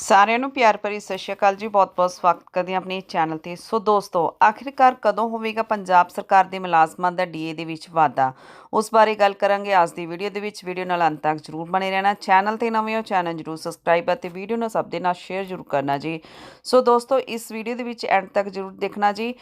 ਸਾਰਿਆਂ ਨੂੰ ਪਿਆਰ ਭਰੀ ਸਤਿ ਸ਼੍ਰੀ ਅਕਾਲ ਜੀ। ਬਹੁਤ-ਬਹੁਤ ਸਵਾਗਤ ਕਰਦੇ ਹਾਂ ਆਪਣੇ ਚੈਨਲ ਤੇ। ਸੋ ਦੋਸਤੋ, ਆਖਿਰਕਾਰ ਕਦੋਂ ਹੋਵੇਗਾ ਪੰਜਾਬ ਸਰਕਾਰ ਦੇ ਮੁਲਾਜ਼ਮਾਂ ਦਾ ਡੀਏ ਦੇ ਵਿੱਚ ਵਾਧਾ? ਉਸ ਬਾਰੇ ਗੱਲ ਕਰਾਂਗੇ ਅੱਜ ਦੀ ਵੀਡੀਓ ਦੇ ਵਿੱਚ। ਵੀਡੀਓ ਨਾਲ ਅੰਤ ਤੱਕ ਜਰੂਰ ਬਣੇ ਰਹਿਣਾ। ਚੈਨਲ ਤੇ ਨਵੇਂ ਹੋ ਚੈਨਲ ਜਰੂਰ ਸਬਸਕ੍ਰਾਈਬ ਅਤੇ ਵੀਡੀਓ ਨੂੰ ਸਭ ਦੇ ਨਾਲ ਸ਼ੇਅਰ ਜਰੂਰ ਕਰਨਾ ਜੀ। ਸੋ ਦੋਸਤੋ, ਇਸ ਵੀਡੀਓ ਦੇ ਵਿੱਚ ਐਂਡ ਤੱਕ ਜਰੂਰ ਦੇਖਣਾ ਜੀ।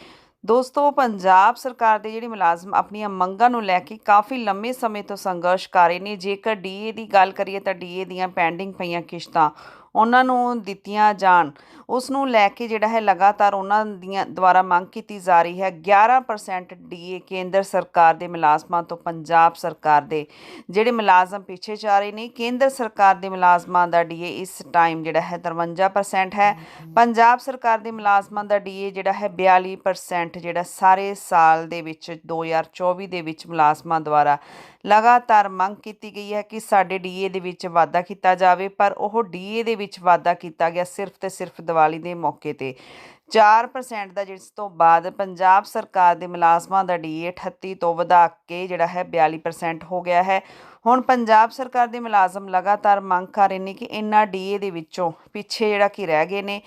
ਦੋਸਤੋ, ਪੰਜਾਬ ਸਰਕਾਰ ਦੇ ਜਿਹੜੇ ਮੁਲਾਜ਼ਮ ਆਪਣੀਆਂ ਮੰਗਾਂ ਨੂੰ ਲੈ ਕੇ ਕਾਫੀ ਲੰਮੇ ਸਮੇਂ ਤੋਂ ਸੰਘਰਸ਼ ਕਰ ਰਹੇ ਨੇ। ਜੇਕਰ ਡੀਏ ਦੀ ਗੱਲ ਕਰੀਏ ਤਾਂ ਡੀਏ ਦੀਆਂ ਪੈਂਡਿੰਗ ਪਈਆਂ ਕਿਸ਼ਤਾਂ ਉਹਨਾਂ ਨੂੰ ਦਿੱਤੀਆਂ ਜਾਣ। ਉਸ ਨੂੰ ਲੈ ਕੇ ਜਿਹੜਾ ਹੈ ਲਗਾਤਾਰ ਉਹਨਾਂ ਦੀਆਂ ਦੁਆਰਾ ਮੰਗ ਕੀਤੀ ਜਾ ਰਹੀ ਹੈ। 11% ਡੀਏ ਕੇਂਦਰ ਸਰਕਾਰ ਦੇ ਮੁਲਾਜ਼ਮਾਂ ਤੋਂ ਪੰਜਾਬ ਸਰਕਾਰ ਦੇ ਜਿਹੜੇ ਮੁਲਾਜ਼ਮ ਪਿੱਛੇ ਜਾ ਰਹੇ ਨੇ, ਕੇਂਦਰ ਸਰਕਾਰ ਦੇ ਮੁਲਾਜ਼ਮਾਂ ਦਾ ਡੀਏ ਇਸ ਟਾਈਮ ਜਿਹੜਾ ਹੈ 53% ਹੈ। ਪੰਜਾਬ ਸਰਕਾਰ ਦੇ ਮੁਲਾਜ਼ਮਾਂ ਦਾ ਡੀਏ ਜਿਹੜਾ ਹੈ 42% ਜਿਹੜਾ ਸਾਰੇ ਸਾਲ ਦੇ ਵਿੱਚ 2024 ਦੇ ਵਿੱਚ ਮੁਲਾਜ਼ਮਾਂ ਦੁਆਰਾ ਲਗਾਤਾਰ ਮੰਗ ਕੀਤੀ ਗਈ ਹੈ ਕਿ ਸਾਡੇ ਡੀਏ ਦੇ ਵਿੱਚ ਵਾਧਾ ਕੀਤਾ ਜਾਵੇ, ਪਰ ਉਹ ਡੀਏ ਦੇ ਵਿੱਚ ਵਿੱਚ ਵਾਧਾ ਕੀਤਾ ਗਿਆ ਸਿਰਫ ਤੇ ਸਿਰਫ ਦੀਵਾਲੀ ਦੇ ਮੌਕੇ ਤੇ। 4% ਦਾ ਜਿਸ ਤੋਂ ਬਾਅਦ ਪੰਜਾਬ ਸਰਕਾਰ ਦੇ ਮੁਲਾਜ਼ਮਾਂ ਦਾ ਡੀਏ 38 ਤੋਂ ਵਧਾ ਕੇ ਜਿਹੜਾ ਹੈ 42% ਹੋ ਗਿਆ ਹੈ। ਹੁਣ ਪੰਜਾਬ ਸਰਕਾਰ ਦੇ ਮੁਲਾਜ਼ਮ ਲਗਾਤਾਰ ਮੰਗ ਕਰ ਰਹੇ ਨੇ ਕਿ ਇਨ੍ਹਾਂ ਡੀਏ ਦੇ ਵਿੱਚੋਂ ਪਿੱਛੇ ਜਿਹੜਾ ਕਿ ਰਹਿ ਗਏ ਨੇ।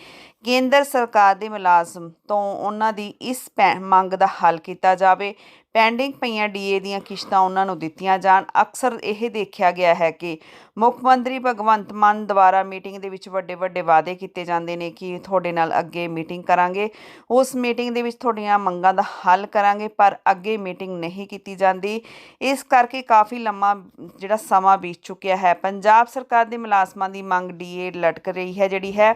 ਕੇਂਦਰ ਸਰਕਾਰ ਦੇ ਮੁਲਾਜ਼ਮ ਤੋਂ ਉਹਨਾਂ ਦੀ ਇਸ ਪੈ- ਮੰਗ ਦਾ ਹੱਲ ਕੀਤਾ ਜਾਵੇ। ਪੈਂਡਿੰਗ ਪਈਆਂ ਡੀਏ ਦੀਆਂ ਕਿਸ਼ਤਾਂ ਉਹਨਾਂ ਨੂੰ ਦਿੱਤੀਆਂ ਜਾਣ। ਅਕਸਰ ਇਹ ਦੇਖਿਆ ਗਿਆ ਹੈ ਕਿ ਮੁੱਖ ਮੰਤਰੀ ਭਗਵੰਤ ਮਾਨ ਦੁਆਰਾ ਮੀਟਿੰਗ ਦੇ ਵਿੱਚ ਵੱਡੇ ਵੱਡੇ ਵਾਅਦੇ ਕੀਤੇ ਜਾਂਦੇ ਨੇ ਕਿ ਤੁਹਾਡੇ ਨਾਲ ਅੱਗੇ ਮੀਟਿੰਗ ਕਰਾਂਗੇ। ਉਸ ਮੀਟਿੰਗ ਦੇ ਵਿੱਚ ਤੁਹਾਡੀਆਂ ਮੰਗਾਂ ਦਾ ਹੱਲ ਕਰਾਂਗੇ, ਪਰ ਅੱਗੇ ਮੀਟਿੰਗ ਨਹੀਂ ਕੀਤੀ ਜਾਂਦੀ। ਇਸ ਕਰਕੇ ਕਾਫੀ ਲੰਮਾ ਜਿਹੜਾ ਸਮਾਂ ਬੀਤ ਚੁੱਕਿਆ ਹੈ। ਪੰਜਾਬ ਸਰਕਾਰ ਦੇ ਮੁਲਾਜ਼ਮਾਂ ਦੀ ਮੰਗ ਡੀਏ ਲਟਕ ਰਹੀ ਹੈ, ਜਿਹੜੀ ਹੈ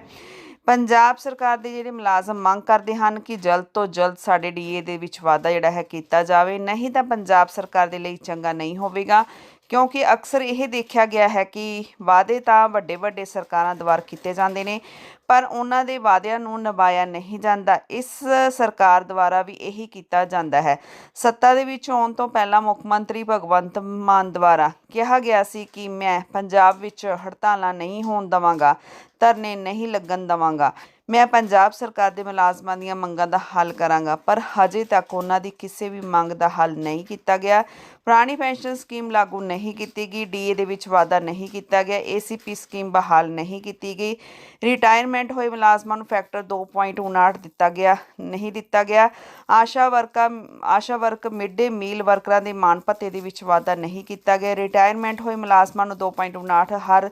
ਪੰਜਾਬ ਸਰਕਾਰ ਦੇ ਜਿਹੜੇ ਮੁਲਾਜ਼ਮ ਮੰਗ ਕਰਦੇ ਹਨ ਕਿ ਜਲਦ ਤੋਂ ਜਲਦ ਸਾਡੇ ਡੀਏ ਦੇ ਵਿੱਚ ਵਾਧਾ ਜਿਹੜਾ ਹੈ ਕੀਤਾ ਜਾਵੇ। ਨਹੀਂ ਤਾਂ ਪੰਜਾਬ ਸਰਕਾਰ ਦੇ ਲਈ ਚੰਗਾ ਨਹੀਂ ਹੋਵੇਗਾ। ਕਿਉਂਕਿ ਅਕਸਰ ਇਹ ਦੇਖਿਆ ਗਿਆ ਹੈ ਕਿ ਵਾਅਦੇ ਤਾਂ ਵੱਡੇ ਵੱਡੇ ਸਰਕਾਰਾਂ ਦੁਆਰਾ ਕੀਤੇ ਜਾਂਦੇ ਨੇ, ਪਰ ਉਹਨਾਂ ਦੇ ਵਾਅਦਿਆਂ ਨੂੰ ਨਿਭਾਇਆ ਨਹੀਂ ਜਾਂਦਾ। ਇਸ ਸਰਕਾਰ ਦੁਆਰਾ ਵੀ ਇਹੀ ਕੀਤਾ ਜਾਂਦਾ ਹੈ। ਸੱਤਾ ਦੇ ਵਿੱਚ ਆਉਣ ਤੋਂ ਪਹਿਲਾਂ ਮੁੱਖ ਮੰਤਰੀ ਭਗਵੰਤ ਮਾਨ ਦੁਆਰਾ ਕਿਹਾ ਗਿਆ ਸੀ ਕਿ ਮੈਂ ਪੰਜਾਬ ਵਿੱਚ ਹੜਤਾਲਾਂ ਨਹੀਂ ਹੋਣ ਦਵਾਂਗਾ, ਧਰਨੇ ਨਹੀਂ ਲੱਗਣ ਦਵਾਂਗਾ। ਮੈਂ ਪੰਜਾਬ ਸਰਕਾਰ ਦੇ ਮੁਲਾਜ਼ਮਾਂ ਦੀਆਂ ਮੰਗਾਂ ਦਾ ਹੱਲ ਕਰਾਂਗਾ, ਪਰ ਹਜੇ ਤੱਕ ਉਹਨਾਂ ਦੀ ਕਿਸੇ ਵੀ ਮੰਗ ਦਾ ਹੱਲ ਨਹੀਂ ਕੀਤਾ ਗਿਆ। ਪੁਰਾਣੀ ਪੈਨਸ਼ਨ ਸਕੀਮ ਲਾਗੂ ਨਹੀਂ ਕੀਤੀ ਗਈ, ਡੀਏ ਦੇ ਵਿੱਚ ਵਾਧਾ ਨਹੀਂ ਕੀਤਾ ਗਿਆ, ਏਸੀਪੀ ਸਕੀਮ ਬਹਾਲ ਨਹੀਂ ਕੀਤੀ ਗਈ। ਰਿਟਾਇਰਮੈਂਟ ਹੋਏ ਮੁਲਾਜ਼ਮਾਂ ਨੂੰ ਫੈਕਟਰ 2.59 ਦਿੱਤਾ ਗਿਆ, ਨਹੀਂ ਦਿੱਤਾ ਗਿਆ। ASHA worker ASHA work mid day meal ਵਰਕਰਾਂ ਦੇ ਮਾਣ ਭੱਤੇ ਦੇ ਵਿੱਚ ਵਾਧਾ ਨਹੀਂ ਕੀਤਾ ਗਿਆ। ਰਿਟਾਇਰਮੈਂਟ ਹੋਏ ਮੁਲਾਜ਼ਮਾਂ ਨੂੰ 2.59 ਹਰ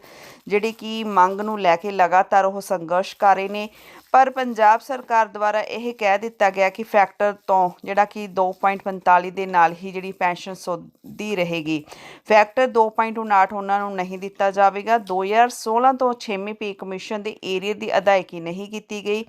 ਜਿਹੜੀ ਕਿ ਮੰਗ ਨੂੰ ਲੈ ਕੇ ਲਗਾਤਾਰ ਉਹ ਸੰਘਰਸ਼ ਕਰ ਰਹੇ ਨੇ। ਪਰ ਪੰਜਾਬ ਸਰਕਾਰ ਦੁਆਰਾ ਇਹ ਕਹਿ ਦਿੱਤਾ ਗਿਆ ਕਿ ਫੈਕਟਰ ਤੋਂ, ਜਿਹੜਾ ਕਿ 2.45 ਦੇ ਨਾਲ ਹੀ ਜਿਹੜੀ ਪੈਨਸ਼ਨ ਸੋਧੀ ਰਹੇਗੀ, ਫੈਕਟਰ 2.59 ਉਹਨਾਂ ਨੂੰ ਨਹੀਂ ਦਿੱਤਾ ਜਾਵੇਗਾ। 2016 ਤੋਂ 6ਵੀਂ ਪੇ ਕਮਿਸ਼ਨ ਦੇ ਏਰੀਆ ਦੀ ਅਦਾਇਗੀ ਨਹੀਂ ਕੀਤੀ ਗਈ।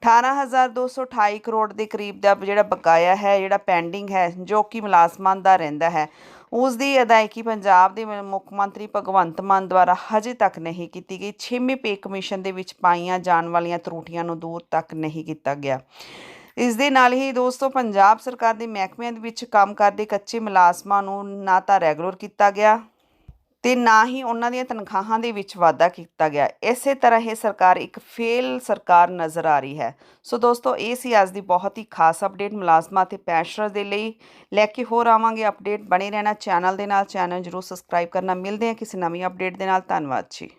18228 ਕਰੋੜ ਦੇ ਕਰੀਬ ਦਾ ਜਿਹੜਾ ਬਕਾਇਆ ਹੈ, ਜਿਹੜਾ ਪੈਂਡਿੰਗ ਹੈ, ਜੋ ਕਿ ਮੁਲਾਜ਼ਮਾਂ ਦਾ ਰਹਿੰਦਾ ਹੈ। ਉਸ ਦੀ ਅਦਾਇਗੀ ਪੰਜਾਬ ਦੇ ਮੁੱਖ ਮੰਤਰੀ ਭਗਵੰਤ ਮਾਨ ਦੁਆਰਾ ਹਜੇ ਤੱਕ ਨਹੀਂ ਕੀਤੀ ਗਈ। ਛੇਵੇਂ ਪੇ ਕਮਿਸ਼ਨ ਦੇ ਵਿੱਚ ਪਾਈਆਂ ਜਾਣ ਵਾਲੀਆਂ ਤਰੁੱਟੀਆਂ ਨੂੰ ਦੂਰ ਤੱਕ ਨਹੀਂ ਕੀਤਾ ਗਿਆ। ਇਸ ਦੇ ਨਾਲ ਹੀ ਦੋਸਤੋ, ਪੰਜਾਬ ਸਰਕਾਰ ਦੇ ਮਹਿਕਮਿਆਂ ਦੇ ਵਿੱਚ ਕੰਮ ਕਰਦੇ ਕੱਚੇ ਮੁਲਾਜ਼ਮਾਂ ਨੂੰ ਨਾ ਤਾਂ ਰੈਗੂਲਰ ਕੀਤਾ ਗਿਆ ਤੇ ਨਾ ਹੀ ਉਹਨਾਂ ਦੀਆਂ ਤਨਖਾਹਾਂ ਦੇ ਵਿੱਚ ਵਾਧਾ ਕੀਤਾ ਗਿਆ। ਇਸੇ ਤਰ੍ਹਾਂ ਇਹ ਸਰਕਾਰ ਇੱਕ ਫੇਲ ਸਰਕਾਰ ਨਜ਼ਰ ਆ ਰਹੀ ਹੈ। ਸੋ ਦੋਸਤੋ, ਇਹ ਸੀ ਅੱਜ ਦੀ ਬਹੁਤ ਹੀ ਖਾਸ ਅਪਡੇਟ। ਮੁਲਾਜ਼ਮਾਂ ਤੇ ਪੈਨਸ਼ਨਰਸ ਦੇ ਲਈ ਲੈ ਕੇ ਹੋਰ ਆਵਾਂਗੇ ਅਪਡੇਟ। ਬਣੇ ਰਹਿਣਾ ਚੈਨਲ ਦੇ ਨਾਲ। ਚੈਨਲ ਜਰੂਰ ਸਬਸਕ੍ਰਾਈਬ ਕਰਨਾ। ਮਿਲਦੇ ਹਾਂ ਕਿਸੇ ਨਵੀਂ ਅਪਡੇਟ ਦੇ ਨਾਲ। ਧੰਨਵਾਦ ਜੀ।